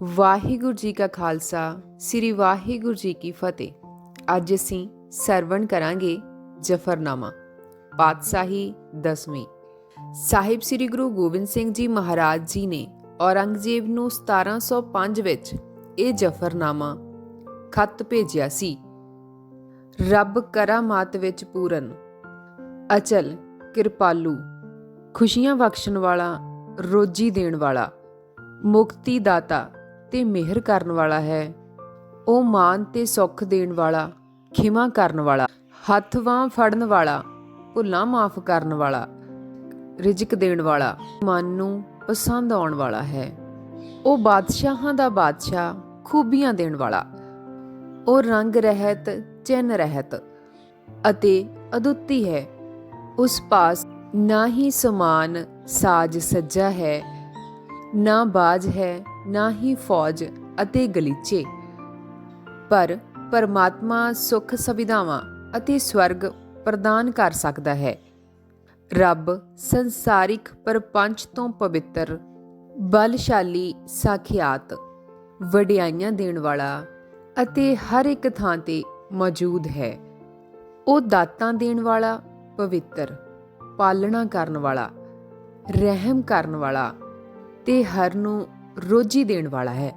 ਵਾਹਿਗੁਰੂ ਜੀ ਕਾ ਖਾਲਸਾ, ਸ੍ਰੀ ਵਾਹਿਗੁਰੂ ਜੀ ਕੀ ਫਤਿਹ। ਅੱਜ ਅਸੀਂ ਸਰਵਣ ਕਰਾਂਗੇ ਜਫਰਨਾਮਾ, ਪਾਤਸ਼ਾਹੀ ਦਸਵੀਂ। ਸਾਹਿਬ ਸ੍ਰੀ ਗੁਰੂ ਗੋਬਿੰਦ ਸਿੰਘ ਜੀ ਮਹਾਰਾਜ ਜੀ ਨੇ ਔਰੰਗਜ਼ੇਬ ਨੂੰ 1705 ਵਿੱਚ ਇਹ ਜਫਰਨਾਮਾ ਖੱਤ ਭੇਜਿਆ ਸੀ। ਰੱਬ ਕਰਾਮਾਤ ਵਿੱਚ ਪੂਰਨ, ਅਚਲ ਕਿਰਪਾਲੂ, ਖੁਸ਼ੀਆਂ ਬਖਸ਼ਣ ਵਾਲਾ, ਰੋਜੀ ਦੇਣ ਵਾਲਾ ਮੁਕਤੀ ਦਾਤਾ ਤੇ ਮਿਹਰ ਕਰਨ ਵਾਲਾ ਹੈ। ਉਹ ਮਾਨ ਤੇ ਸੁੱਖ ਦੇਣ ਵਾਲਾ, ਖਿਮਾ ਕਰਨ ਵਾਲਾ, ਹੱਥ ਬਾਂਹ ਫੜਨ ਵਾਲਾ, ਭੁੱਲਾਂ ਮਾਫ ਕਰਨ ਵਾਲਾ, ਰਿਜ਼ਕ ਦੇਣ ਵਾਲਾ, ਮਨ ਨੂੰ ਪਸੰਦ ਆਉਣ ਵਾਲਾ ਹੈ। ਉਹ ਬਾਦਸ਼ਾਹਾਂ ਦਾ ਬਾਦਸ਼ਾਹ, ਖੂਬੀਆਂ ਦੇਣ ਵਾਲਾ। ਉਹ ਰੰਗ ਰਹਿਤ, ਚਿੰਨ ਰਹਿਤ ਅਤੇ ਅਦੁੱਤੀ ਹੈ। ਉਸ ਪਾਸ ਨਾ ਹੀ ਸਮਾਨ, ਸਾਜ ਸੱਜਾ ਹੈ, ਨਾ ਬਾਜ ਹੈ ਨਾ ਹੀ ਫੌਜ ਅਤੇ ਗਲੀਚੇ। ਪਰ ਪਰਮਾਤਮਾ ਸੁਖ ਸੁਵਿਧਾਵਾਂ ਅਤੇ ਸਵਰਗ ਪ੍ਰਦਾਨ ਕਰ ਸਕਦਾ ਹੈ। ਰੱਬ ਸੰਸਾਰਿਕ ਪਰਪੰਚ ਤੋਂ ਪਵਿੱਤਰ, ਬਲਸ਼ਾਲੀ ਸਾਖਿਆਤ, ਵਡਿਆਈਆਂ ਦੇਣ ਵਾਲਾ ਅਤੇ ਹਰ ਇੱਕ ਥਾਂ ਤੇ ਮੌਜੂਦ ਹੈ। ਉਹ ਦਾਤਾਂ ਦੇਣ ਵਾਲਾ, ਪਵਿੱਤਰ, ਪਾਲਣਾ ਕਰਨ ਵਾਲਾ, ਰਹਿਮ ਕਰਨ ਵਾਲਾ ਤੇ ਹਰ ਨੂੰ ਰੋਜੀ ਦੇਣ ਵਾਲਾ ਹੈ।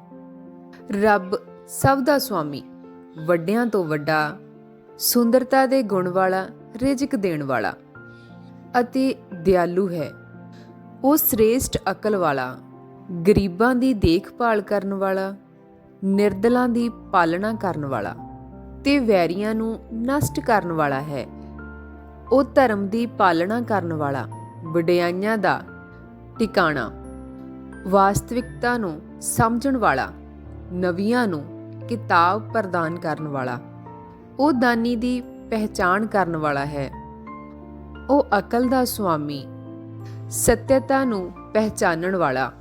ਰੱਬ ਸਭ ਦਾ ਸੁਆਮੀ, ਵੱਡਿਆਂ ਤੋਂ ਵੱਡਾ, ਸੁੰਦਰਤਾ ਦੇ ਗੁਣ ਵਾਲਾ, ਰਿਜ਼ਕ ਦੇਣ ਵਾਲਾ ਅਤੇ ਦਿਆਲੂ ਹੈ। ਉਹ ਸ੍ਰੇਸ਼ਟ ਅਕਲ ਵਾਲਾ, ਗਰੀਬਾਂ ਦੀ ਦੇਖਭਾਲ ਕਰਨ ਵਾਲਾ, ਨਿਰਦਲਾਂ ਦੀ ਪਾਲਣਾ ਕਰਨ ਵਾਲਾ ਤੇ ਵੈਰੀਆਂ ਨੂੰ ਨਸ਼ਟ ਕਰਨ ਵਾਲਾ ਹੈ। ਉਹ ਧਰਮ ਦੀ ਪਾਲਣਾ ਕਰਨ ਵਾਲਾ, ਵਡਿਆਈਆਂ ਦਾ ਟਿਕਾਣਾ। ਵਾਸਤਵਿਕਤਾ ਨੂੰ ਸਮਝਣ ਵਾਲਾ, ਨਵੀਆਂ ਨੂੰ ਕਿਤਾਬ ਪ੍ਰਦਾਨ ਕਰਨ ਵਾਲਾ। ਉਹ ਦਾਨੀ ਦੀ ਪਹਿਚਾਣ ਕਰਨ ਵਾਲਾ ਹੈ। ਉਹ ਅਕਲ ਦਾ ਸੁਆਮੀ, ਸਤਿਅਤਾ ਨੂੰ ਪਹਿਚਾਨਣ ਵਾਲਾ,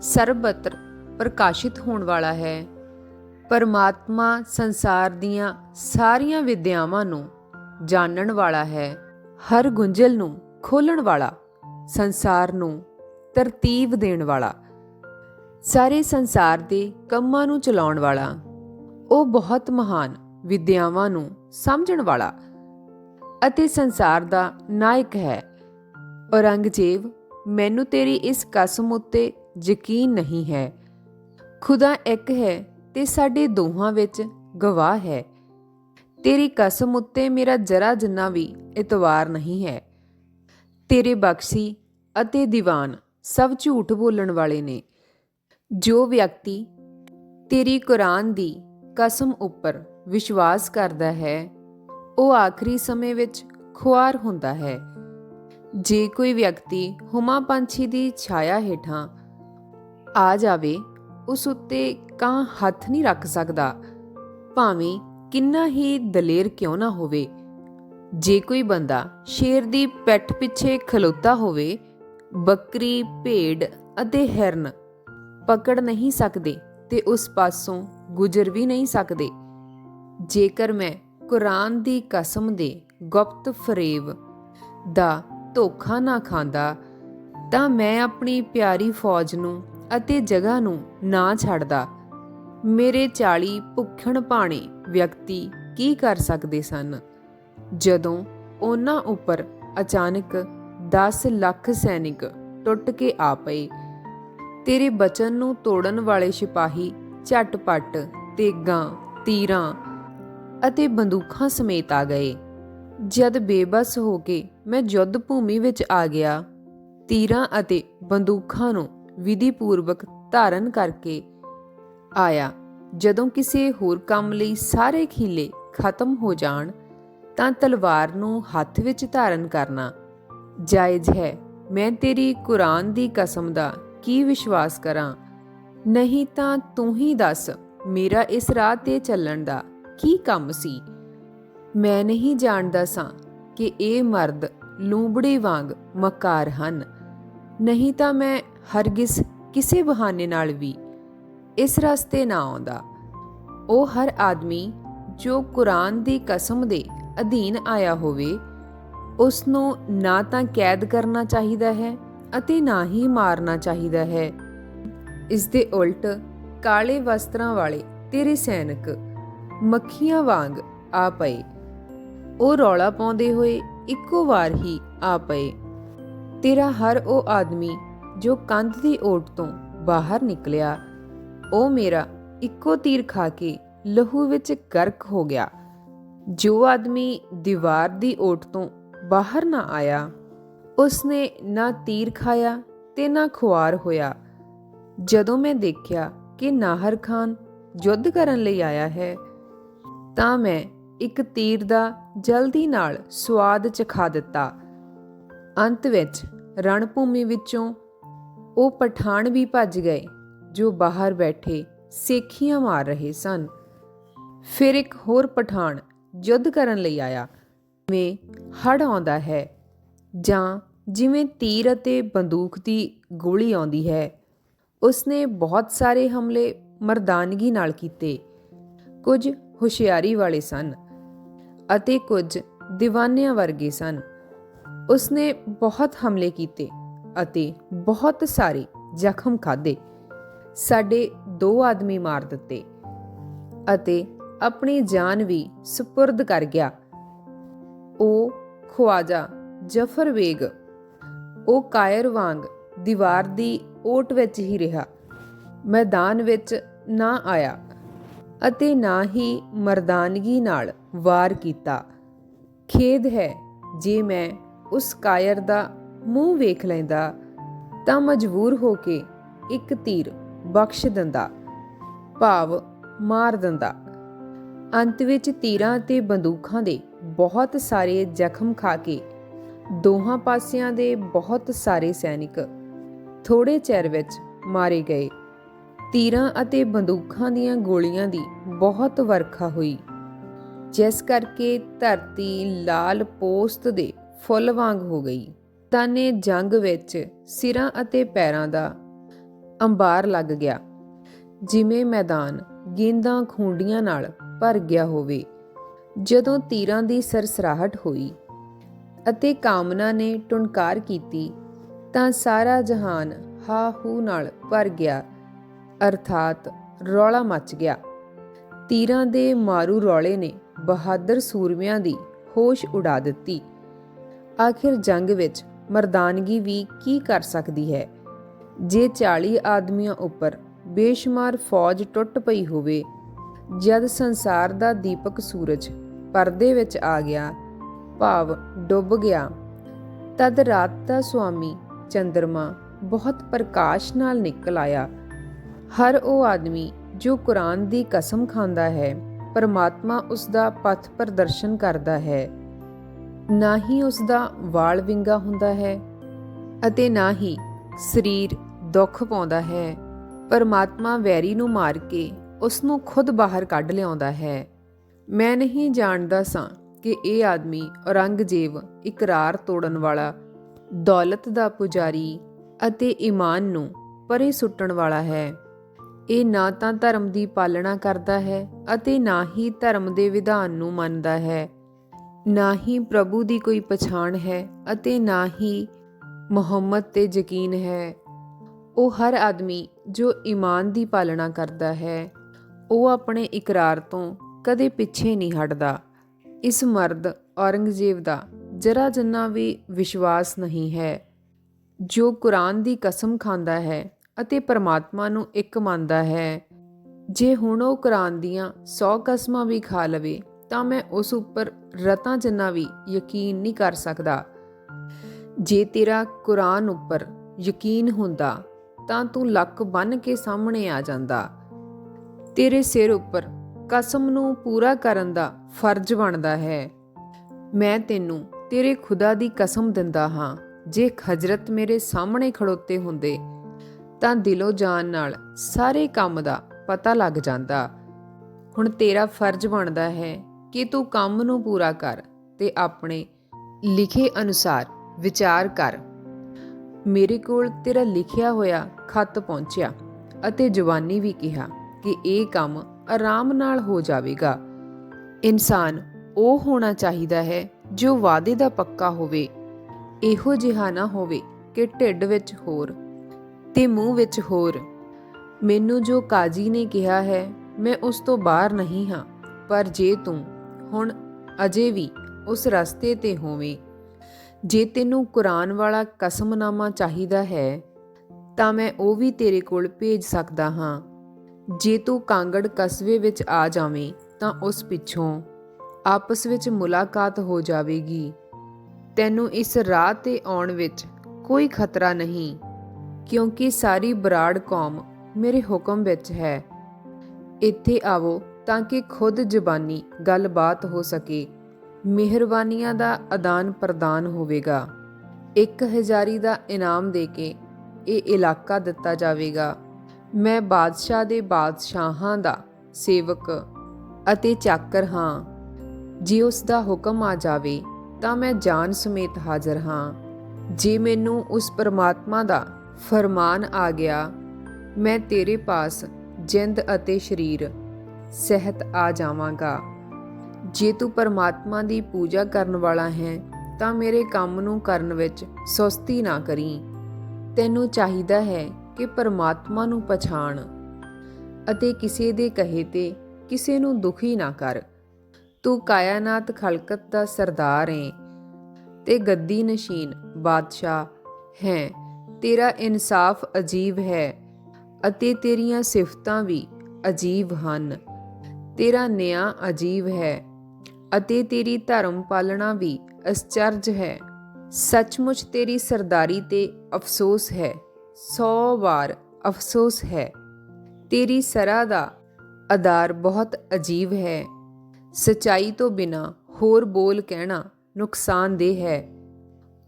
ਸਰਬਤਰ ਪ੍ਰਕਾਸ਼ਿਤ ਹੋਣ ਵਾਲਾ ਹੈ। ਪਰਮਾਤਮਾ ਸੰਸਾਰ ਦੀਆਂ ਸਾਰੀਆਂ ਵਿਦਿਆਵਾਂ ਨੂੰ ਜਾਣਨ ਵਾਲਾ ਹੈ। ਹਰ ਗੁੰਝਲ ਨੂੰ ਖੋਲਣ ਵਾਲਾ, ਸੰਸਾਰ ਨੂੰ ਤਰਤੀਬ ਦੇਣ ਵਾਲਾ। ਸਾਰੇ ਸੰਸਾਰ ਦੇ ਕੰਮਾਂ ਨੂੰ ਚਲਾਉਣ ਵਾਲਾ। ਉਹ ਬਹੁਤ ਮਹਾਨ ਵਿਦਿਆਵਾਂ ਨੂੰ ਸਮਝਣ ਵਾਲਾ ਅਤੇ ਸੰਸਾਰ ਦਾ ਨਾਇਕ ਹੈ। ਔਰੰਗਜ਼ੇਬ, ਮੈਨੂੰ ਤੇਰੀ ਇਸ ਕਸਮ ਉੱਤੇ ਯਕੀਨ ਨਹੀਂ ਹੈ। ਖੁਦਾ ਇੱਕ ਹੈ ਤੇ ਸਾਡੇ ਦੋਹਾਂ ਵਿੱਚ ਗਵਾਹ ਹੈ। ਤੇਰੀ ਕਸਮ ਉੱਤੇ ਮੇਰਾ ਜਰਾ ਜਿੰਨਾ ਵੀ ਇਤਵਾਰ ਨਹੀਂ ਹੈ। ਤੇਰੇ ਬਖਸ਼ੀ ਅਤੇ ਦੀਵਾਨ ਸਭ ਝੂਠ ਬੋਲਣ ਵਾਲੇ ਨੇ। ਜੋ ਵਿਅਕਤੀ ਤੇਰੀ ਕੁਰਾਨ ਦੀ ਕਸਮ ਉੱਪਰ ਵਿਸ਼ਵਾਸ ਕਰਦਾ ਹੈ, ਉਹ ਆਖਰੀ ਸਮੇਂ ਵਿੱਚ ਖੁਆਰ ਹੁੰਦਾ ਹੈ। ਜੇ ਕੋਈ ਵਿਅਕਤੀ ਹੁਮਾ ਪੰਛੀ ਦੀ ਛਾਇਆ ਹੇਠਾਂ ਆ ਜਾਵੇ, ਉਸ ਉੱਤੇ ਕਾਂ ਹੱਥ ਨਹੀਂ ਰੱਖ ਸਕਦਾ। ਭਾਵੇਂ ਕਿੰਨਾ ਹੀ ਦਲੇਰ ਕਿਉਂ ਨਾ ਹੋਵੇ। ਜੇ ਕੋਈ ਬੰਦਾ ਸ਼ੇਰ ਦੀ ਪਿੱਠ ਪਿੱਛੇ ਖਲੋਤਾ ਹੋਵੇ ਬੱਕਰੀ, ਭੇਡ ਅਤੇ ਹਿਰਨ ਪਕੜ ਨਹੀਂ ਸਕਦੇ ਤੇ ਉਸ ਪਾਸੋਂ ਗੁਜ਼ਰ ਵੀ ਨਹੀਂ ਸਕਦੇ। ਜੇਕਰ ਮੈਂ ਕੁਰਾਨ ਦੀ ਕਸਮ ਦੇ ਗੁਪਤ ਫਰੇਬ ਦਾ ਧੋਖਾ ਨਾ ਖਾਂਦਾ, ਤਾਂ ਮੈਂ ਆਪਣੀ ਪਿਆਰੀ ਫੌਜ ਨੂੰ ਅਤੇ ਜਗ੍ਹਾ ਨੂੰ ਨਾ ਛੱਡਦਾ। ਮੇਰੇ 40 ਭੁੱਖਣ ਭਾਣੇ ਵਿਅਕਤੀ ਕੀ ਕਰ ਸਕਦੇ ਸਨ? ਜਦੋਂ ਉਹਨਾਂ ਉੱਪਰ ਅਚਾਨਕ 10 ਲੱਖ ਸੈਨਿਕ ਟੁੱਟ ਕੇ ਆ ਪਏ। ਤੇਰੇ ਬਚਨ ਨੂੰ ਤੋੜਨ ਵਾਲੇ ਸਿਪਾਹੀ ਝਟਪਟ ਤੇਗਾਂ, ਤੀਰਾਂ ਅਤੇ ਬੰਦੂਕਾਂ ਸਮੇਤ ਆ ਗਏ। ਜਦ ਬੇਬਸ ਹੋ ਕੇ ਮੈਂ ਯੁੱਧ ਭੂਮੀ ਵਿੱਚ ਆ ਗਿਆ, ਤੀਰਾਂ ਅਤੇ ਬੰਦੂਕਾਂ ਨੂੰ ਵਿਧੀ ਪੂਰਵਕ ਧਾਰਨ ਕਰਕੇ ਆਇਆ। ਜਦੋਂ ਕਿਸੇ ਹੋਰ ਕੰਮ ਲਈ ਸਾਰੇ ਖੀਲੇ ਖਤਮ ਹੋ ਜਾਣ, ਤਾਂ ਤਲਵਾਰ ਨੂੰ ਹੱਥ ਵਿੱਚ ਧਾਰਨ ਕਰਨਾ ਜਾਇਜ਼ ਹੈ। ਮੈਂ ਤੇਰੀ ਕੁਰਾਨ ਦੀ ਕਸਮ ਦਾ ਕੀ ਵਿਸ਼ਵਾਸ ਕਰਾਂ? ਨਹੀਂ ਤਾਂ ਤੂੰ ਹੀ ਦੱਸ, ਮੇਰਾ ਇਸ ਰਾਹ ਤੇ ਚੱਲਣ ਦਾ ਕੀ ਕੰਮ ਸੀ? ਮੈਂ ਨਹੀਂ ਜਾਣਦਾ ਸਾਂ ਕਿ ਇਹ ਮਰਦ ਲੂੰਬੜੇ ਵਾਂਗ ਮਕਾਰ ਹਨ। ਨਹੀਂ ਤਾਂ ਮੈਂ ਹਰਗਿਜ਼ ਕਿਸੇ ਬਹਾਨੇ ਨਾਲ ਵੀ ਇਸ ਰਸਤੇ ਨਾ ਆਉਂਦਾ। ਉਹ ਹਰ ਆਦਮੀ ਜੋ ਕੁਰਾਨ ਦੀ ਕਸਮ ਦੇ ਅਧੀਨ ਆਇਆ ਹੋਵੇ ਉਸ ਨੂੰ ਨਾ ਤਾਂ ਕੈਦ ਕਰਨਾ ਚਾਹੀਦਾ ਹੈ ਅਤੇ ਨਾ ਹੀ ਮਾਰਨਾ ਚਾਹੀਦਾ ਹੈ। ਇਸ ਦੇ ਉਲਟ ਕਾਲੇ ਵਸਤਰਾਂ ਵਾਲੇ ਤੇਰੇ ਸੈਨਿਕ, ਮੱਖੀਆਂ ਵਾਂਗ ਆ ਪਏ। ਉਹ ਰੌਲਾ ਪਾਉਂਦੇ ਹੋਏ ਇੱਕੋ ਵਾਰ ਹੀ ਆ ਪਏ। ਤੇਰਾ ਹਰ ਉਹ ਆਦਮੀ ਜੋ ਕੰਧ ਦੀ ਓਟ ਤੋਂ ਬਾਹਰ ਨਿਕਲਿਆ, ਉਹ ਮੇਰਾ ਇੱਕੋ ਤੀਰ ਖਾ ਕੇ ਲਹੂ ਵਿੱਚ ਗਰਕ ਹੋ ਗਿਆ। ਜੋ ਆਦਮੀ ਦੀਵਾਰ ਦੀ ਓਟ ਤੋਂ ਬਾਹਰ ਨਾ ਆਇਆ। ਉਸਨੇ ਨਾ ਤੀਰ ਖਾਇਆ ਤੇ ਨਾ ਖੁਆਰ ਹੋਇਆ। ਜਦੋਂ ਮੈਂ ਦੇਖਿਆ ਕਿ ਨਾਹਰ ਖਾਨ ਯੁੱਧ ਕਰਨ ਲਈ ਆਇਆ ਹੈ, ਤਾਂ ਮੈਂ ਇੱਕ ਤੀਰ ਦਾ ਜਲਦੀ ਨਾਲ ਸਵਾਦ ਚਖਾ ਦਿੱਤਾ। ਅੰਤ ਵਿੱਚ ਰਣਭੂਮੀ ਵਿੱਚੋਂ ਉਹ ਪਠਾਨ ਵੀ ਭੱਜ ਗਏ, ਜੋ ਬਾਹਰ ਬੈਠੇ ਸੇਖੀਆਂ ਮਾਰ ਰਹੇ ਸਨ। ਫਿਰ ਇੱਕ ਹੋਰ ਪਠਾਨ ਯੁੱਧ ਕਰਨ ਲਈ ਆਇਆ। ਜਿਵੇਂ ਹੜ੍ਹ ਆਉਂਦਾ ਹੈ ਜਾਂ ਜਿਵੇਂ ਤੀਰ ਅਤੇ ਬੰਦੂਕ ਦੀ ਗੋਲੀ ਆਉਂਦੀ ਹੈ। ਉਸਨੇ ਬਹੁਤ ਸਾਰੇ ਹਮਲੇ ਮਰਦਾਨਗੀ ਨਾਲ ਕੀਤੇ। ਕੁਝ ਹੁਸ਼ਿਆਰੀ ਵਾਲੇ ਸਨ ਅਤੇ ਕੁਝ دیਵਾਨਿਆਂ ਵਰਗੇ ਸਨ। ਉਸਨੇ ਬਹੁਤ ਹਮਲੇ ਕੀਤੇ ਅਤੇ ਬਹੁਤ ਸਾਰੇ ਜ਼ਖਮ ਖਾਦੇ ਸਾਡੇ ਦੋ ਆਦਮੀ ਮਾਰ ਦਿੱਤੇ ਅਤੇ ਆਪਣੀ ਜਾਨ ਵੀ ਸਪੁਰਦ ਕਰ ਗਿਆ। ਉਹ ਖਵਾਜਾ ਜਫਰ ਵੇਗ। ਉਹ ਕਾਇਰ ਵਾਂਗ, ਦੀਵਾਰ ਦੀ ਓਟ ਵਿੱਚ ਹੀ ਰਿਹਾ। ਮੈਦਾਨ ਵਿੱਚ ਨਾ ਆਇਆ ਅਤੇ ਨਾ ਹੀ ਮਰਦਾਨਗੀ ਨਾਲ ਵਾਰ ਕੀਤਾ। ਖੇਦ ਹੈ, ਜੇ ਮੈਂ ਉਸ ਕਾਇਰ ਦਾ ਮੂੰਹ ਵੇਖ ਲੈਂਦਾ, ਤਾਂ ਮਜਬੂਰ ਹੋ ਕੇ ਇੱਕ ਤੀਰ ਬਖਸ਼ ਦਿੰਦਾ, ਭਾਵ ਮਾਰ ਦਿੰਦਾ। ਅੰਤ ਵਿੱਚ ਤੀਰਾਂ ਤੇ ਬੰਦੂਕਾਂ ਦੇ ਬਹੁਤ ਸਾਰੇ ਜ਼ਖਮ ਖਾ ਕੇ ਦੋਹਾਂ ਪਾਸਿਆਂ ਦੇ ਬਹੁਤ ਸਾਰੇ ਸੈਨਿਕ ਥੋੜੇ ਚਿਰ ਵਿੱਚ ਮਾਰੇ ਗਏ। ਤੀਰਾਂ ਅਤੇ ਬੰਦੂਕਾਂ ਦੀਆਂ ਗੋਲੀਆਂ ਦੀ ਬਹੁਤ ਵਰਖਾ ਹੋਈ, ਜਿਸ ਕਰਕੇ ਧਰਤੀ ਲਾਲ ਪੋਸਤ ਦੇ ਫੁੱਲ ਵਾਂਗ ਹੋ ਗਈ। ਤਾਨੇ ਜੰਗ ਵਿੱਚ ਸਿਰਾਂ ਅਤੇ ਪੈਰਾਂ ਦਾ ਅੰਬਾਰ ਲੱਗ ਗਿਆ, ਜਿਵੇਂ ਮੈਦਾਨ ਗੇਂਦਾਂ ਖੂੰਡੀਆਂ ਨਾਲ ਭਰ ਗਿਆ ਹੋਵੇ। ਜਦੋਂ ਤੀਰਾਂ ਦੀ ਸਰਸਰਾਹਟ ਹੋਈ ਅਤੇ ਕਾਮਨਾ ਨੇ ਟੁਨਕਾਰ ਕੀਤੀ, ਤਾਂ ਸਾਰਾ ਜਹਾਨ ਹਾ ਹੂ ਨਾਲ ਭਰ ਗਿਆ, ਅਰਥਾਤ ਰੌਲਾ ਮਚ ਗਿਆ। ਤੀਰਾਂ ਦੇ ਮਾਰੂ ਰੌਲੇ ਨੇ ਬਹਾਦਰ ਸੂਰਮਿਆਂ ਦੀ ਹੋਸ਼ ਉਡਾ ਦਿੱਤੀ। ਆਖਿਰ ਜੰਗ ਵਿੱਚ ਮਰਦਾਨਗੀ ਵੀ ਕੀ ਕਰ ਸਕਦੀ ਹੈ? ਜੇ 40 ਆਦਮੀਆਂ ਉੱਪਰ ਬੇਸ਼ੁਮਾਰ ਫੌਜ ਟੁੱਟ ਪਈ ਹੋਵੇ, ਜਦ ਸੰਸਾਰ ਦਾ ਦੀਪਕ ਸੂਰਜ ਪਰਦੇ ਵਿੱਚ ਆ ਗਿਆ। ਭਾਵ ਡੁੱਬ ਗਿਆ। ਤਦ ਰਾਤ ਦਾ ਸੁਆਮੀ ਚੰਦਰਮਾ ਬਹੁਤ ਪ੍ਰਕਾਸ਼ ਨਾਲ ਨਿਕਲ ਆਇਆ। ਹਰ ਉਹ ਆਦਮੀ ਜੋ ਕੁਰਾਨ ਦੀ ਕਸਮ ਖਾਂਦਾ ਹੈ, ਪਰਮਾਤਮਾ ਉਸ ਦਾ ਪਥ ਪ੍ਰਦਰਸ਼ਨ ਕਰਦਾ ਹੈ। ਨਾ ਹੀ ਉਸ ਦਾ ਵਾਲ ਵਿੰਗਾ ਹੁੰਦਾ ਹੈ ਅਤੇ ਨਾ ਹੀ ਸਰੀਰ ਦੁੱਖ ਪਾਉਂਦਾ ਹੈ। ਪਰਮਾਤਮਾ ਵੈਰੀ ਨੂੰ ਮਾਰ ਕੇ ਉਸ ਨੂੰ ਖੁਦ ਬਾਹਰ ਕੱਢ ਲਿਆਉਂਦਾ ਹੈ। ਮੈਂ ਨਹੀਂ ਜਾਣਦਾ ਸਾਂ ਕਿ ਇਹ ਆਦਮੀ ਔਰੰਗਜ਼ੇਬ ਇਕਰਾਰ ਤੋੜਨ ਵਾਲਾ, ਦੌਲਤ ਦਾ ਪੁਜਾਰੀ ਅਤੇ ਈਮਾਨ ਨੂੰ ਪਰੇ ਸੁੱਟਣ ਵਾਲਾ ਹੈ। ਇਹ ਨਾ ਤਾਂ ਧਰਮ ਦੀ ਪਾਲਣਾ ਕਰਦਾ ਹੈ ਅਤੇ ਨਾ ਹੀ ਧਰਮ ਦੇ ਵਿਧਾਨ ਨੂੰ ਮੰਨਦਾ ਹੈ। ਨਾ ਹੀ ਪ੍ਰਭੂ ਦੀ ਕੋਈ ਪਛਾਣ ਹੈ ਅਤੇ ਨਾ ਹੀ ਮੁਹੰਮਦ ਤੇ ਯਕੀਨ ਹੈ। ਉਹ ਹਰ ਆਦਮੀ ਜੋ ਈਮਾਨ ਦੀ ਪਾਲਣਾ ਕਰਦਾ ਹੈ, ਉਹ ਆਪਣੇ ਇਕਰਾਰ ਤੋਂ ਕਦੇ ਪਿੱਛੇ ਨਹੀਂ ਹਟਦਾ। ਇਸ ਮਰਦ ਔਰੰਗਜ਼ੇਬ ਦਾ ਜਰਾ ਜਿੰਨਾ ਵੀ ਵਿਸ਼ਵਾਸ ਨਹੀਂ ਹੈ। ਜੋ ਕੁਰਾਨ ਦੀ ਕਸਮ ਖਾਂਦਾ ਹੈ ਅਤੇ ਪਰਮਾਤਮਾ ਨੂੰ ਇੱਕ ਮੰਨਦਾ ਹੈ। ਜੇ ਹੁਣ ਉਹ ਕੁਰਾਨ ਦੀਆਂ 100 ਕਸਮਾਂ ਵੀ ਖਾ ਲਵੇ, ਤਾਂ ਮੈਂ ਉਸ ਉੱਪਰ ਰਤਾਂ ਜਿੰਨਾ ਵੀ ਯਕੀਨ ਨਹੀਂ ਕਰ ਸਕਦਾ। ਜੇ ਤੇਰਾ ਕੁਰਾਨ ਉੱਪਰ ਯਕੀਨ ਹੁੰਦਾ, ਤਾਂ ਤੂੰ ਲੱਕ ਬੰਨ ਕੇ ਸਾਹਮਣੇ ਆ ਜਾਂਦਾ। ਤੇਰੇ ਸਿਰ ਉੱਪਰ ਕਸਮ ਨੂੰ ਪੂਰਾ ਕਰਨ ਦਾ ਫਰਜ਼ ਬਣਦਾ ਹੈ। ਮੈਂ ਤੈਨੂੰ ਤੇਰੇ ਖੁਦਾ ਦੀ ਕਸਮ ਦਿੰਦਾ ਹਾਂ। ਜੇ ਹਜ਼ਰਤ ਮੇਰੇ ਸਾਹਮਣੇ ਖੜੋਤੇ ਹੁੰਦੇ, ਤਾਂ ਦਿਲੋਂ ਜਾਨ ਨਾਲ ਸਾਰੇ ਕੰਮ ਦਾ ਪਤਾ ਲੱਗ ਜਾਂਦਾ। ਹੁਣ ਤੇਰਾ ਫਰਜ਼ ਬਣਦਾ ਹੈ ਕਿ ਤੂੰ ਕੰਮ ਨੂੰ ਪੂਰਾ ਕਰ ਤੇ ਆਪਣੇ ਲਿਖੇ ਅਨੁਸਾਰ ਵਿਚਾਰ ਕਰ। ਮੇਰੇ ਕੋਲ ਤੇਰਾ ਲਿਖਿਆ ਹੋਇਆ ਖਤ ਪਹੁੰਚਿਆ ਅਤੇ ਜਵਾਨੀ ਵੀ ਕਿਹਾ ਕਿ ਇਹ ਕੰਮ ਆਰਾਮ ਨਾਲ ਹੋ ਜਾਵੇਗਾ। ਇਨਸਾਨ ਉਹ ਹੋਣਾ ਚਾਹੀਦਾ ਹੈ ਜੋ ਵਾਅਦੇ ਦਾ ਪੱਕਾ ਹੋਵੇ। ਇਹੋ ਜਿਹਾ ਨਾ ਹੋਵੇ ਕਿ ਢਿੱਡ ਵਿੱਚ ਹੋਰ ਤੇ ਮੂੰਹ ਵਿੱਚ ਹੋਰ। ਮੈਨੂੰ ਜੋ ਕਾਜੀ ਨੇ ਕਿਹਾ ਹੈ, ਮੈਂ ਉਸ ਤੋਂ ਬਾਹਰ ਨਹੀਂ ਹਾਂ, ਪਰ ਜੇ ਤੂੰ ਹੁਣ ਅਜੇ ਵੀ ਉਸ ਰਸਤੇ ਤੇ ਹੋਵੇਂ, ਜੇ ਤੈਨੂੰ ਕੁਰਾਨ ਵਾਲਾ ਕਸਮਨਾਮਾ ਚਾਹੀਦਾ ਹੈ, ਤਾਂ ਮੈਂ ਉਹ ਵੀ ਤੇਰੇ ਕੋਲ ਭੇਜ ਸਕਦਾ ਹਾਂ। ਜੇ ਤੂੰ ਕਾਂਗੜ ਕਸਬੇ ਵਿੱਚ ਆ ਜਾਵੇਂ ਤਾਂ ਉਸ ਪਿੱਛੋਂ ਆਪਸ ਵਿੱਚ ਮੁਲਾਕਾਤ ਹੋ ਜਾਵੇਗੀ। ਤੈਨੂੰ ਇਸ ਰਾਹ ਤੇ ਆਉਣ ਵਿੱਚ ਕੋਈ ਖਤਰਾ ਨਹੀਂ, ਕਿਉਂਕਿ ਸਾਰੀ ਬਰਾੜ ਕੌਮ ਮੇਰੇ ਹੁਕਮ ਵਿੱਚ ਹੈ। ਇੱਥੇ ਆਵੋ ਤਾਂ ਕਿ ਖੁਦ ਜ਼ਬਾਨੀ ਗੱਲਬਾਤ ਹੋ ਸਕੇ। ਮਿਹਰਬਾਨੀਆਂ ਦਾ ਆਦਾਨ ਪ੍ਰਦਾਨ ਹੋਵੇਗਾ। ਇੱਕ ਹਜ਼ਾਰੀ ਦਾ ਇਨਾਮ ਦੇ ਕੇ ਇਹ ਇਲਾਕਾ ਦਿੱਤਾ ਜਾਵੇਗਾ। ਮੈਂ ਬਾਦਸ਼ਾਹ ਦੇ ਬਾਦਸ਼ਾਹਾਂ ਦਾ ਸੇਵਕ ਅਤੇ ਚਾਕਰ ਹਾਂ। ਜੇ ਉਸ ਦਾ ਹੁਕਮ ਆ ਜਾਵੇ, ਤਾਂ ਮੈਂ ਜਾਨ ਸਮੇਤ ਹਾਜ਼ਰ ਹਾਂ। ਜੇ ਮੈਨੂੰ ਉਸ ਪਰਮਾਤਮਾ ਦਾ ਫਰਮਾਨ ਆ ਗਿਆ, ਮੈਂ ਤੇਰੇ ਪਾਸ ਜਿੰਦ ਅਤੇ ਸਰੀਰ ਸਹਿਤ ਆ ਜਾਵਾਂਗਾ। ਜੇ ਤੂੰ ਪਰਮਾਤਮਾ ਦੀ ਪੂਜਾ ਕਰਨ ਵਾਲਾ ਹੈ, ਤਾਂ ਮੇਰੇ ਕੰਮ ਨੂੰ ਕਰਨ ਵਿੱਚ ਸੁਸਤੀ ਨਾ ਕਰੀ। ਤੈਨੂੰ ਚਾਹੀਦਾ ਹੈ ਕਿ ਪਰਮਾਤਮਾ ਨੂੰ ਪਛਾਣ ਅਤੇ ਕਿਸੇ ਦੇ ਕਹੇ ਤੇ ਕਿਸੇ ਨੂੰ ਦੁਖੀ ਨਾ ਕਰ। ਤੂੰ ਕਾਇਨਾਤ ਖਲਕਤ ਦਾ ਸਰਦਾਰ ਹੈ ਤੇ ਗੱਦੀ ਨਸ਼ੀਨ ਬਾਦਸ਼ਾਹ ਹੈ। ਤੇਰਾ ਇਨਸਾਫ ਅਜੀਬ ਹੈ ਅਤੇ ਤੇਰੀਆਂ ਸਿਫਤਾਂ ਵੀ ਅਜੀਬ ਹਨ। ਤੇਰਾ ਨਿਆਂ ਅਜੀਬ ਹੈ ਅਤੇ ਤੇਰੀ ਧਰਮ ਪਾਲਣਾ ਵੀ ਅਸਚਰਜ ਹੈ। ਸੱਚਮੁੱਚ ਤੇਰੀ ਸਰਦਾਰੀ ਤੇ ਅਫਸੋਸ ਹੈ। 100 ਵਾਰ ਅਫਸੋਸ ਹੈ। ਤੇਰੀ ਸਰਾ ਦਾ ਆਧਾਰ ਬਹੁਤ ਅਜੀਬ ਹੈ। ਸਚਾਈ ਤੋਂ ਬਿਨਾ ਹੋਰ ਬੋਲ ਕਹਿਣਾ ਨੁਕਸਾਨਦੇਹ ਹੈ।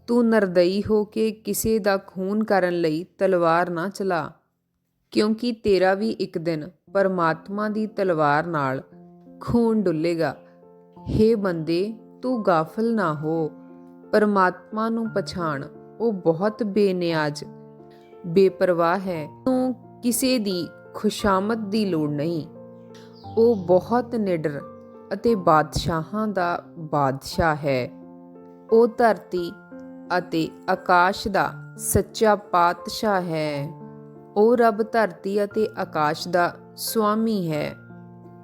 ਤੂੰ ਨਰਦਈ ਹੋ ਕੇ ਕਿਸੇ ਦਾ ਖੂਨ ਕਰਨ ਲਈ ਤਲਵਾਰ ਨਾ ਚਲਾ, ਕਿਉਂਕਿ ਤੇਰਾ ਵੀ ਇੱਕ ਦਿਨ ਪਰਮਾਤਮਾ ਦੀ ਤਲਵਾਰ ਨਾਲ ਖੂਨ ਡੁੱਲੇਗਾ। ਹੇ ਬੰਦੇ, ਤੂੰ ਗਾਫਲ ਨਾ ਹੋ। ਪਰਮਾਤਮਾ ਨੂੰ ਪਛਾਣ, ਉਹ ਬਹੁਤ ਬੇਨਿਆਜ਼ ਬੇਪਰਵਾਹ ਹੈ। ਤੂੰ ਕਿਸੇ ਦੀ ਖੁਸ਼ਾਮਦ ਦੀ ਲੋੜ ਨਹੀਂ। ਉਹ ਬਹੁਤ ਨਿਡਰ ਅਤੇ ਬਾਦਸ਼ਾਹਾਂ ਦਾ ਬਾਦਸ਼ਾਹ ਹੈ। ਉਹ ਧਰਤੀ ਅਤੇ ਆਕਾਸ਼ ਦਾ ਸੱਚਾ ਪਾਤਸ਼ਾਹ ਹੈ। ਉਹ ਰੱਬ ਧਰਤੀ ਅਤੇ ਆਕਾਸ਼ ਦਾ ਸੁਆਮੀ ਹੈ।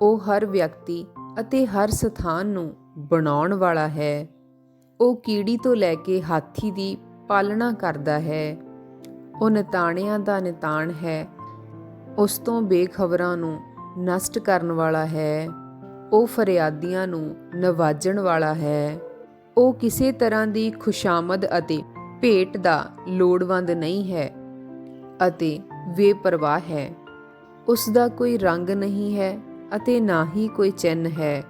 ਉਹ ਹਰ ਵਿਅਕਤੀ ਅਤੇ ਹਰ ਸਥਾਨ ਨੂੰ ਬਣਾਉਣ ਵਾਲਾ ਹੈ। ਉਹ ਕੀੜੀ ਤੋਂ ਲੈ ਕੇ ਹਾਥੀ ਦੀ ਪਾਲਣਾ ਕਰਦਾ ਹੈ। ਉਹ ਨਿਤਾਣਿਆਂ ਦਾ ਨਿਤਾਣ ਹੈ, ਉਸ ਤੋਂ ਬੇਖਬਰਾਂ ਨੂੰ ਨਸ਼ਟ ਕਰਨ ਵਾਲਾ ਹੈ, ਉਹ ਫਰਿਆਦੀਆਂ ਨੂੰ ਨਵਾਜਣ ਵਾਲਾ ਹੈ। ਉਹ ਕਿਸੇ ਤਰ੍ਹਾਂ ਦੀ ਖੁਸ਼ਾਮਦ ਅਤੇ ਭੇਟ ਦਾ ਲੋੜਵੰਦ ਨਹੀਂ ਹੈ ਅਤੇ ਬੇਪਰਵਾਹ ਹੈ। ਉਸ ਦਾ ਕੋਈ ਰੰਗ ਨਹੀਂ ਹੈ ਅਤੇ ਨਾ ਹੀ ਕੋਈ ਚਿੰਨ ਹੈ।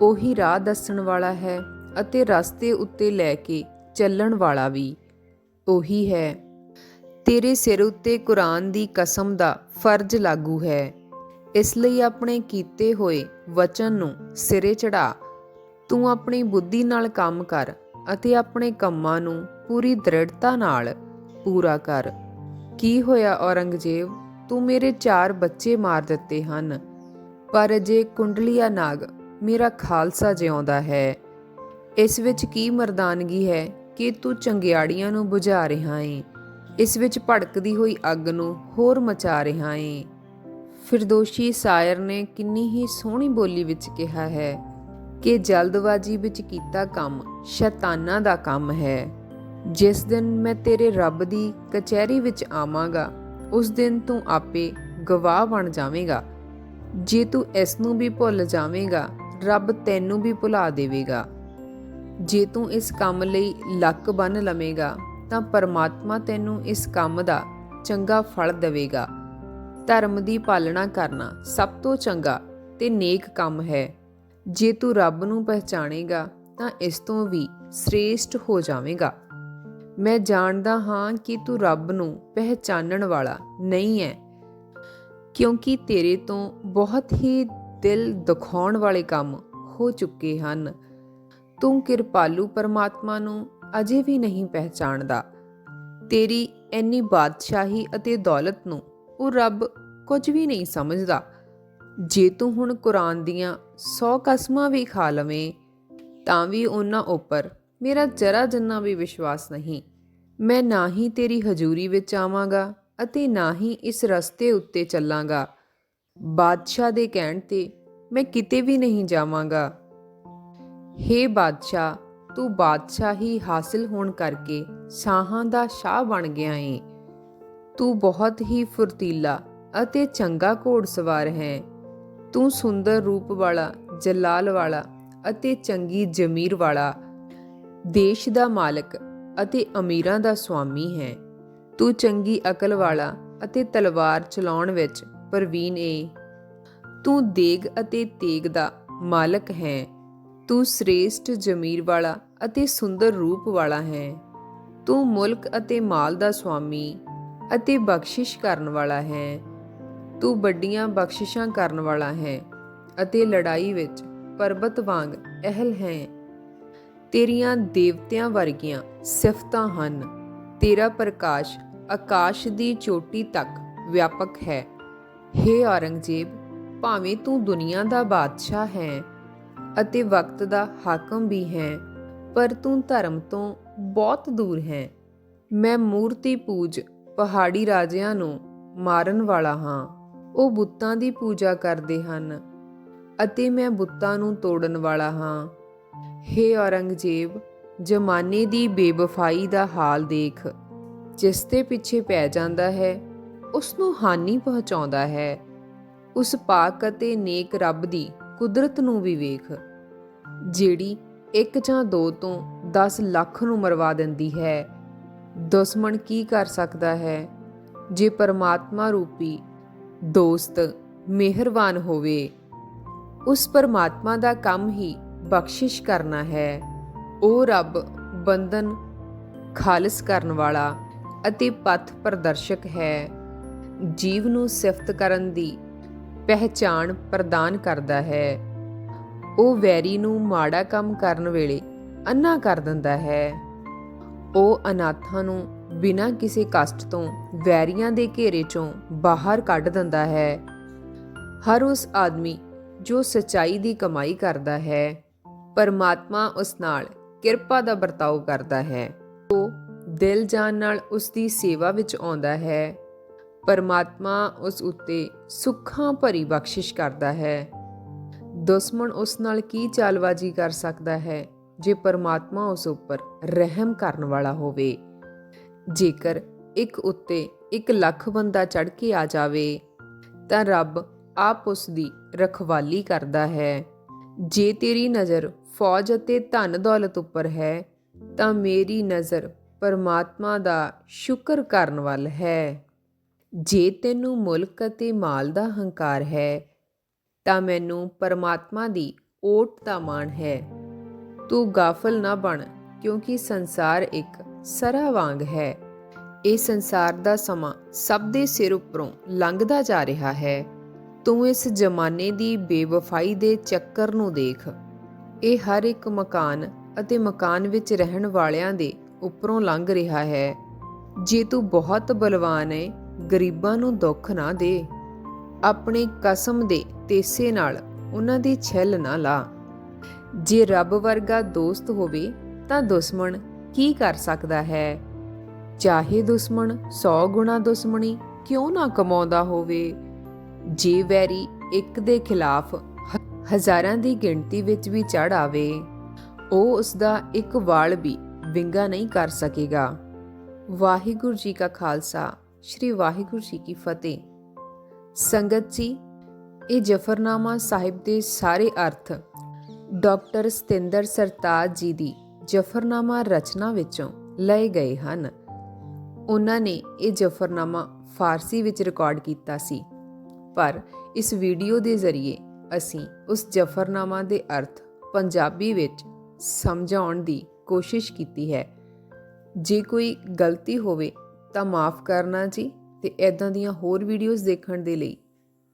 ਉਹੀ ਰਾਹ ਦੱਸਣ ਵਾਲਾ ਹੈ ਅਤੇ ਰਸਤੇ ਉੱਤੇ ਲੈ ਕੇ ਚੱਲਣ ਵਾਲਾ ਵੀ ਉਹੀ ਹੈ। ਤੇਰੇ ਸਿਰ ਉੱਤੇ ਕੁਰਾਨ ਦੀ ਕਸਮ ਦਾ ਫਰਜ਼ ਲਾਗੂ ਹੈ। ਇਸ ਲਈ ਆਪਣੇ ਕੀਤੇ ਹੋਏ ਵਚਨ ਨੂੰ ਸਿਰੇ ਚੜਾ ਤੂੰ ਆਪਣੀ ਬੁੱਧੀ ਨਾਲ ਕੰਮ ਕਰ ਅਤੇ ਆਪਣੇ ਕੰਮਾਂ ਨੂੰ ਪੂਰੀ ਦ੍ਰਿੜਤਾ ਨਾਲ ਪੂਰਾ ਕਰ। ਕੀ ਹੋਇਆ ਔਰੰਗਜ਼ੇਬ? ਤੂੰ ਮੇਰੇ ਚਾਰ ਬੱਚੇ ਮਾਰ ਦਿੱਤੇ ਹਨ। ਪਰ ਜੇ ਕੁੰਡਲੀਆ ਨਾਗ ਮੇਰਾ ਖਾਲਸਾ ਜਿਉਂਦਾ ਹੈ, ਇਸ ਵਿੱਚ ਕੀ ਮਰਦਾਨਗੀ ਹੈ ਕਿ ਤੂੰ ਚੰਗਿਆੜੀਆਂ ਨੂੰ ਬੁਝਾ ਰਿਹਾ ਏ? ਇਸ ਵਿੱਚ ਭੜਕਦੀ ਹੋਈ ਅੱਗ ਨੂੰ ਹੋਰ ਮਚਾ ਰਿਹਾ ਏ। ਫਿਰਦੋਸ਼ੀ ਸਾਇਰ ਨੇ ਕਿੰਨੀ ਹੀ ਸੋਹਣੀ ਬੋਲੀ ਵਿੱਚ ਕਿਹਾ ਹੈ ਕਿ ਜਲਦਬਾਜ਼ੀ ਵਿੱਚ ਕੀਤਾ ਕੰਮ ਸ਼ੈਤਾਨਾਂ ਦਾ ਕੰਮ ਹੈ। ਜਿਸ ਦਿਨ ਮੈਂ ਤੇਰੇ ਰੱਬ ਦੀ ਕਚਹਿਰੀ ਵਿੱਚ ਆਵਾਂਗਾ, ਉਸ ਦਿਨ ਤੂੰ ਆਪੇ ਗਵਾਹ ਬਣ ਜਾਵੇਂਗਾ। ਜੇ ਤੂੰ ਇਸ ਨੂੰ ਵੀ ਭੁੱਲ ਜਾਵੇਂਗਾ, ਰੱਬ ਤੈਨੂੰ ਵੀ ਭੁਲਾ ਦੇਵੇਗਾ। ਜੇ ਤੂੰ ਇਸ ਕੰਮ ਲਈ ਲੱਕ ਬੰਨ ਲਵੇਂਗਾ ਤਾਂ ਪਰਮਾਤਮਾ ਤੈਨੂੰ ਇਸ ਕੰਮ ਦਾ ਚੰਗਾ ਫਲ ਦੇਵੇਗਾ। ਧਰਮ ਦੀ ਪਾਲਣਾ ਕਰਨਾ ਸਭ ਤੋਂ ਚੰਗਾ ਤੇ ਨੇਕ ਕੰਮ ਹੈ। ਜੇ ਤੂੰ ਰੱਬ ਨੂੰ ਪਹਿਚਾਣੇਗਾ, ਤਾਂ ਇਸ ਤੋਂ ਵੀ ਸ੍ਰੇਸ਼ਟ ਹੋ ਜਾਵੇਂਗਾ। ਮੈਂ ਜਾਣਦਾ ਹਾਂ ਕਿ ਤੂੰ ਰੱਬ ਨੂੰ ਪਹਿਚਾਨਣ ਵਾਲਾ ਨਹੀਂ ਹੈ ਕਿਉਂਕਿ ਤੇਰੇ ਤੋਂ ਬਹੁਤ ਹੀ ਦਿਲ ਦੁਖਾਉਣ ਵਾਲੇ ਕੰਮ ਹੋ ਚੁੱਕੇ ਹਨ। ਤੂੰ ਕਿਰਪਾਲੂ ਪਰਮਾਤਮਾ ਨੂੰ ਅਜੇ ਵੀ ਨਹੀਂ ਪਹਿਚਾਣਦਾ। ਤੇਰੀ ਇੰਨੀ ਬਾਦਸ਼ਾਹੀ ਅਤੇ ਦੌਲਤ ਨੂੰ ਉਹ ਰੱਬ ਕੁਝ ਵੀ ਨਹੀਂ ਸਮਝਦਾ। ਜੇ ਤੂੰ ਹੁਣ ਕੁਰਾਨ ਦੀਆਂ 100 ਕਸਮਾਂ ਵੀ ਖਾ ਲਵੇਂ, ਤਾਂ ਵੀ ਉਹਨਾਂ ਉੱਪਰ ਮੇਰਾ ਜਰਾ ਜਿੰਨਾ ਵੀ ਵਿਸ਼ਵਾਸ ਨਹੀਂ, ਮੈਂ ਨਾ ਹੀ ਤੇਰੀ ਹਜ਼ੂਰੀ ਵਿੱਚ ਆਵਾਂਗਾ ਅਤੇ ਨਾ ਹੀ ਇਸ ਰਸਤੇ ਉੱਤੇ ਚੱਲਾਂਗਾ। ਬਾਦਸ਼ਾਹ ਦੇ ਕਹਿਣ ਤੇ ਮੈਂ ਕਿਤੇ ਵੀ ਨਹੀਂ ਜਾਵਾਂਗਾ। ਹੇ ਬਾਦਸ਼ਾਹ ਤੂੰ ਬਾਦਸ਼ਾਹੀ ਹਾਸਿਲ ਹੋਣ ਕਰਕੇ ਸ਼ਾਹਾਂ ਦਾ ਸ਼ਾਹ ਬਣ ਗਿਆ ਏ। ਤੂੰ ਬਹੁਤ ਹੀ ਫੁਰਤੀਲਾ ਅਤੇ ਚੰਗਾ ਘੋੜਸਵਾਰ ਹੈ। ਤੂੰ ਸੁੰਦਰ ਰੂਪ ਵਾਲਾ, ਜਲਾਲ ਵਾਲਾ ਅਤੇ ਚੰਗੀ ਜ਼ਮੀਰ ਵਾਲਾ, ਦੇਸ਼ ਦਾ ਮਾਲਕ ਅਤੇ ਅਮੀਰਾਂ ਦਾ ਸੁਆਮੀ ਹੈ। ਤੂੰ ਚੰਗੀ ਅਕਲ ਵਾਲਾ ਅਤੇ ਤਲਵਾਰ ਚਲਾਉਣ ਵਿੱਚ ਪ੍ਰਵੀਨ ਏ। ਤੂੰ ਦੇਗ ਅਤੇ ਤੇਗ ਦਾ ਮਾਲਕ ਹੈ। ਤੂੰ ਸ੍ਰੇਸ਼ਟ ਜ਼ਮੀਰ ਵਾਲਾ ਅਤੇ ਸੁੰਦਰ ਰੂਪ ਵਾਲਾ ਹੈ। ਤੂੰ ਮੁਲਕ ਅਤੇ ਮਾਲ ਦਾ ਸੁਆਮੀ ਅਤੇ ਬਖਸ਼ਿਸ਼ ਕਰਨ ਵਾਲਾ ਹੈ। ਤੂੰ ਵੱਡੀਆਂ ਬਖਸ਼ਿਸ਼ਾਂ ਕਰਨ ਵਾਲਾ ਹੈ ਅਤੇ ਲੜਾਈ ਵਿੱਚ ਪਰਬਤ ਵਾਂਗ ਅਹਲ ਹੈ। ਤੇਰੀਆਂ ਦੇਵਤਿਆਂ ਵਰਗੀਆਂ ਸਿਫਤਾਂ ਹਨ। ਤੇਰਾ ਪ੍ਰਕਾਸ਼ ਆਕਾਸ਼ ਦੀ ਚੋਟੀ ਤੱਕ ਵਿਆਪਕ ਹੈ। ਹੇ ਔਰੰਗਜ਼ੇਬ, ਭਾਵੇਂ ਤੂੰ ਦੁਨੀਆ ਦਾ ਬਾਦਸ਼ਾਹ ਹੈ ਅਤੇ ਵਕਤ ਦਾ ਹਾਕਮ ਵੀ ਹੈ, ਪਰ ਤੂੰ ਧਰਮ ਤੋਂ ਬਹੁਤ ਦੂਰ ਹੈ। ਮੈਂ ਮੂਰਤੀ ਪੂਜ ਪਹਾੜੀ ਰਾਜਿਆਂ ਨੂੰ ਮਾਰਨ ਵਾਲਾ ਹਾਂ। ਉਹ ਬੁੱਤਾਂ ਦੀ ਪੂਜਾ ਕਰਦੇ ਹਨ ਅਤੇ ਮੈਂ ਬੁੱਤਾਂ ਨੂੰ ਤੋੜਨ ਵਾਲਾ ਹਾਂ। ਹੇ ਔਰੰਗਜ਼ੇਬ, ਜਮਾਨੇ ਦੀ ਬੇਵਫਾਈ ਦਾ ਹਾਲ ਦੇਖ। ਜਿਸ ਦੇ ਪਿੱਛੇ ਪੈ ਜਾਂਦਾ ਹੈ, ਉਸ ਨੂੰ ਹਾਨੀ ਪਹੁੰਚਾਉਂਦਾ ਹੈ। ਉਸ ਪਾਕ ਅਤੇ ਨੇਕ ਰੱਬ ਦੀ ਕੁਦਰਤ ਨੂੰ ਵੀ ਵੇਖ। ਜਿਹੜੀ ਇੱਕ ਜਾਂ ਦੋ ਤੋਂ 10 ਲੱਖ ਨੂੰ ਮਰਵਾ ਦਿੰਦੀ ਹੈ। ਦੁਸ਼ਮਣ ਕੀ ਕਰ ਸਕਦਾ ਹੈ? ਜੇ ਪਰਮਾਤਮਾ ਰੂਪੀ ਦੋਸਤ ਮਿਹਰਬਾਨ ਹੋਵੇ, ਉਸ ਪਰਮਾਤਮਾ ਦਾ ਕੰਮ ਹੀ ਬਖਸ਼ਿਸ਼ ਕਰਨਾ ਹੈ। ਉਹ ਰੱਬ ਬੰਧਨ ਖਾਲਸ ਕਰਨ ਵਾਲਾ ਅਤੇ ਪਥ ਪ੍ਰਦਰਸ਼ਕ ਹੈ। ਜੀਵ ਨੂੰ ਸਿਫਤ ਕਰਨ ਦੀ ਪਹਿਚਾਣ ਪ੍ਰਦਾਨ ਕਰਦਾ ਹੈ। ਉਹ ਵੈਰੀ ਨੂੰ ਮਾੜਾ ਕੰਮ ਕਰਨ ਵੇਲੇ ਅੰਨਾ ਕਰ ਦਿੰਦਾ ਹੈ। ਉਹ ਅਨਾਥਾਂ ਨੂੰ ਬਿਨਾਂ ਕਿਸੇ ਕਸ਼ਟ ਤੋਂ ਵੈਰੀਆਂ ਦੇ ਘੇਰੇ ਚੋਂ ਬਾਹਰ ਕੱਢ ਦਿੰਦਾ ਹੈ। ਹਰ ਉਸ ਆਦਮੀ ਜੋ ਸਚਾਈ ਦੀ ਕਮਾਈ ਕਰਦਾ ਹੈ, ਪਰਮਾਤਮਾ ਉਸ ਨਾਲ ਕਿਰਪਾ ਦਾ ਵਰਤਾਓ ਕਰਦਾ ਹੈ। ਉਹ ਦਿਲ ਜਾਨ ਨਾਲ ਉਸ ਦੀ ਸੇਵਾ ਵਿੱਚ ਆਉਂਦਾ ਹੈ। ਪਰਮਾਤਮਾ ਉਸ ਉੱਤੇ ਸੁੱਖਾਂ ਭਰੀ ਬਖਸ਼ਿਸ਼ ਕਰਦਾ ਹੈ। ਦੁਸ਼ਮਣ ਉਸ ਨਾਲ ਕੀ ਚਾਲਬਾਜ਼ੀ ਕਰ ਸਕਦਾ ਹੈ? ਜੇ ਪਰਮਾਤਮਾ ਉਸ ਉੱਪਰ ਰਹਿਮ ਕਰਨ ਵਾਲਾ ਹੋਵੇ, ਜੇਕਰ ਇੱਕ ਉੱਤੇ 1 ਲੱਖ ਬੰਦਾ ਚੜ ਕੇ ਆ ਜਾਵੇ, ਤਾਂ ਰੱਬ ਆਪ ਉਸ ਦੀ ਰਖਵਾਲੀ ਕਰਦਾ ਹੈ। ਜੇ ਤੇਰੀ ਨਜ਼ਰ ਫੌਜ ਅਤੇ ਧਨ ਦੌਲਤ ਉੱਪਰ ਹੈ, ਤਾਂ ਮੇਰੀ ਨਜ਼ਰ ਪਰਮਾਤਮਾ ਦਾ ਸ਼ੁਕਰ ਕਰਨ ਵੱਲ ਹੈ। ਜੇ ਤੈਨੂੰ ਮੁਲਕ ਅਤੇ ਮਾਲ ਦਾ ਹੰਕਾਰ ਹੈ ਤਾਂ ਮੈਨੂੰ ਪਰਮਾਤਮਾ ਦੀ ਓਟ ਦਾ ਮਾਣ ਹੈ। ਤੂੰ ਗਾਫਲ ਨਾ ਬਣ, ਕਿਉਂਕਿ ਸੰਸਾਰ ਇੱਕ ਸਰਾ ਵਾਂਗ ਹੈ। ਇਹ ਸੰਸਾਰ ਦਾ ਸਮਾਂ ਸਭ ਦੇ ਸਿਰ ਉੱਪਰੋਂ ਲੰਘਦਾ ਜਾ ਰਿਹਾ ਹੈ। ਤੂੰ ਇਸ ਜ਼ਮਾਨੇ ਦੀ ਬੇਵਫਾਈ ਦੇ ਚੱਕਰ ਨੂੰ ਦੇਖ। ਇਹ ਹਰ ਇੱਕ ਮਕਾਨ ਅਤੇ ਮਕਾਨ ਵਿੱਚ ਰਹਿਣ ਵਾਲਿਆਂ ਦੇ ਉੱਪਰੋਂ ਲੰਘ ਰਿਹਾ ਹੈ। ਜੇ ਤੂੰ ਬਹੁਤ ਬਲਵਾਨ ਹੈ ਗਰੀਬਾਂ ਨੂੰ ਦੁੱਖ ਨਾ ਦੇ। ਆਪਣੀ ਕਸਮ ਦੇ ਤੇਸੇ ਨਾਲ ਉਹਨਾਂ ਦੀ ਛਿੱਲ ਨਾ ਲਾ। ਜੇ ਰੱਬ ਵਰਗਾ ਦੋਸਤ ਹੋਵੇ ਤਾਂ ਦੁਸ਼ਮਣ ਕੀ ਕਰ ਸਕਦਾ ਹੈ? ਚਾਹੇ ਦੁਸ਼ਮਣ 100 ਗੁਣਾ ਦੁਸ਼ਮਣੀ ਕਿਉਂ ਨਾ ਕਮਾਉਂਦਾ ਹੋਵੇ? ਜੇ ਵੈਰੀ ਇੱਕ ਦੇ ਖਿਲਾਫ ਹਜ਼ਾਰਾਂ ਦੀ ਗਿਣਤੀ ਵਿੱਚ ਵੀ ਚੜ ਆਵੇ, ਉਹ ਉਸ ਦਾ ਇੱਕ ਵਾਲ ਵੀ ਵਿੰਗਾ ਨਹੀਂ ਕਰ ਸਕੇਗਾ। ਵਾਹਿਗੁਰੂ ਜੀ ਕਾ ਖਾਲਸਾ, ਸ੍ਰੀ ਵਾਹਿਗੁਰੂ ਜੀ ਕੀ ਫਤਿਹ। ਸੰਗਤ ਜੀ, ਇਹ ਜਫਰਨਾਮਾ ਸਾਹਿਬ ਦੇ ਸਾਰੇ ਅਰਥ ਡਾਕਟਰ ਸਤਿੰਦਰ ਸਰਤਾਜ ਜੀ ਦੀ ਜਫਰਨਾਮਾ ਰਚਨਾ ਵਿੱਚੋਂ ਲਏ ਗਏ ਹਨ। ਉਹਨਾਂ ਨੇ ਇਹ ਜਫਰਨਾਮਾ ਫਾਰਸੀ ਵਿੱਚ ਰਿਕਾਰਡ ਕੀਤਾ ਸੀ। ਪਰ ਇਸ ਵੀਡੀਓ ਦੇ ਜ਼ਰੀਏ ਅਸੀਂ ਉਸ ਜਫਰਨਾਮਾ ਦੇ ਅਰਥ ਪੰਜਾਬੀ ਵਿੱਚ ਸਮਝਾਉਣ ਦੀ ਕੋਸ਼ਿਸ਼ ਕੀਤੀ ਹੈ। ਜੇ ਕੋਈ ਗਲਤੀ ਹੋਵੇ ਤਾਂ ਮਾਫ ਕਰਨਾ ਜੀ। ਤੇ ਇਦਾਂ ਦੀਆਂ ਹੋਰ ਵੀਡੀਓਜ਼ ਦੇਖਣ ਦੇ ਲਈ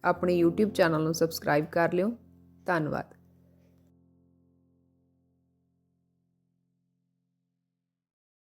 ਆਪਣੇ YouTube ਚੈਨਲ ਨੂੰ ਸਬਸਕ੍ਰਾਈਬ ਕਰ ਲਿਓ। ਧੰਨਵਾਦ।